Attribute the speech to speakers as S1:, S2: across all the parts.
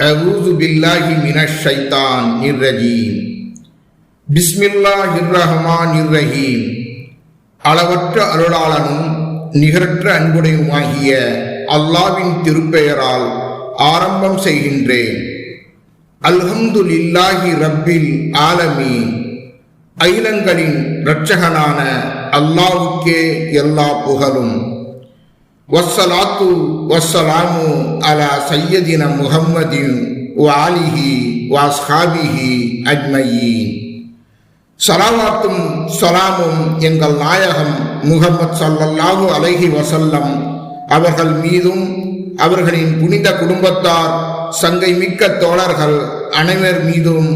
S1: أعوذ بالله من الشيطان الرجيم بسم الله الرحمن الرحيم அளவற்ற அருளாளனும் நிகரற்ற அன்புடையுமாகிய அல்லாவின் திருப்பெயரால் ஆரம்பம் செய்கின்றேன் அல்ஹம்துலில்லாஹி ரப்பில் ஆலமீன் அகிலங்களின் இரட்சகனான அல்லாவுக்கே எல்லா புகழும் வஸ்ஸலாத்து வஸ்ஸலாமு அலா சையதின முகம்மதின் வாலிஹி வாஸ்ஹாபிஹி அஜ்மயீன். சலாவாத்தும் சலாமும் எங்கள் நாயகம் முகமது சல்லல்லாஹு அலைஹி வசல்லம் அவர்கள் மீதும் அவர்களின் புனித குடும்பத்தார் சங்கை மிக்க தோழர்கள் அனைவர் மீதும்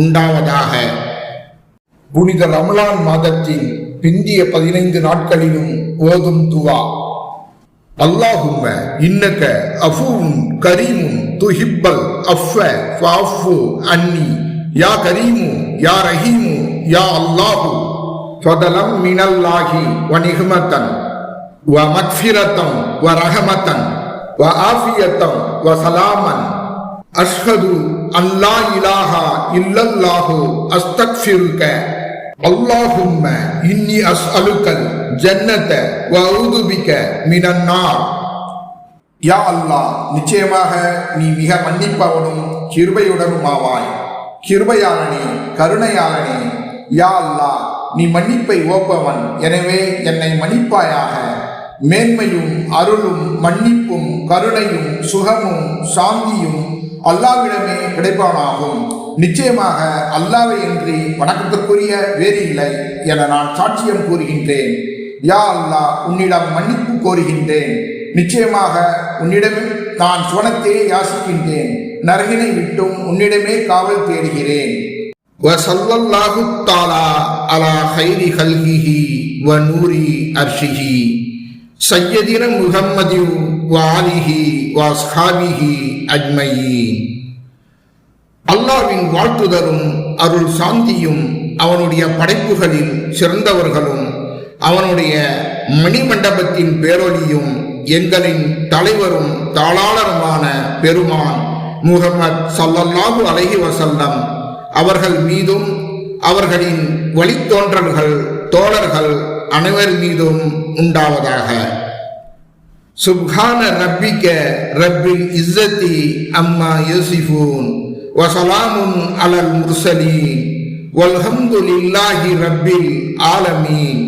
S1: உண்டாவதாக. புனித ரமலான் மாதத்தின் பிந்திய பதினைந்து நாட்களிலும் ஓதும் துவா. அல்லாஹும்ம இன்னக அஃபூவும் கரீமும் துஹிப்பல் அஃப ஃபாஃபு அன்னி. யா கரீமு யா ரஹீமு யா அல்லாஹு. ஃபதலம் மினல்லாஹி வ நிஹ்மத்தன் வ மக்ஃபிரத்தன் வ ரஹமத்தன் வ ஆஃபியத்தன் வ சலாமன். அஷ்ஹது அல்லா இலாஹா இல்லல்லாஹு அஸ்தக்ஃபிருக்க. அல்லாஹும்ம இன்னி அஸ்அலுக்கல். ஜன்னத்தை வ அஊது யா அல்லாஹ் நிச்சயமாக நீ மிக மன்னிப்பவனும் கிருபையுடனுமாவாய் கிருபையாளனே கருணையாளனே யா அல்லாஹ் நீ மன்னிப்பை ஓப்பவன். எனவே என்னை மன்னிப்பாயாக. மேன்மையும் அருளும் மன்னிப்பும் கருணையும் சுகமும் சாந்தியும் அல்லாவிடமே கிடைப்பவனாகும் நிச்சயமாக அல்லாவை இன்றி வணக்கத்துக்குரிய வேறு இல்லை என நான் சாட்சியம் கூறுகின்றேன். யா அல்லாஹ் உன்னிடம் மன்னிப்பு கோருகின்றேன். நிச்சயமாக உன்னிடமே நான் சுவனத்தே யாசிக்கின்றேன். நரகினை விட்டும் உன்னிடமே காவல் தேடுகிறேன். வசல்லல்லாஹு தாலா அலா ஹைரி ஹல்கிஹி வ நூரி அர்ஷிஹி. சையதின முகம்மதி வாலிஹி வாஸ்ஹாபிஹி அஜ்மயீன். அல்லாவின் வாழ்த்துதலும் அருள் சாந்தியும் அவனுடைய படைப்புகளில் சிறந்தவர்களும் அவனுடைய மணிமண்டபத்தின் பேரொலியும் எங்களின் தலைவரும் தாளாளருமான பெருமான் முகமது சல்லல்லாஹு அலஹி வசல்லம் அவர்கள் மீதும் அவர்களின் வழித்தோன்றல்கள் தோழர்கள் அனைவர் மீதும் உண்டாவதாக. சுப்ஹான ரப்பிக்க ரப்பில் இஸ்ஸத்தி அம்மா யோசிஃபூன். வசலாமுன் அலல் முர்சலீன். வல்ஹம்துலில்லாஹி ரப்பில் ஆலமீன்.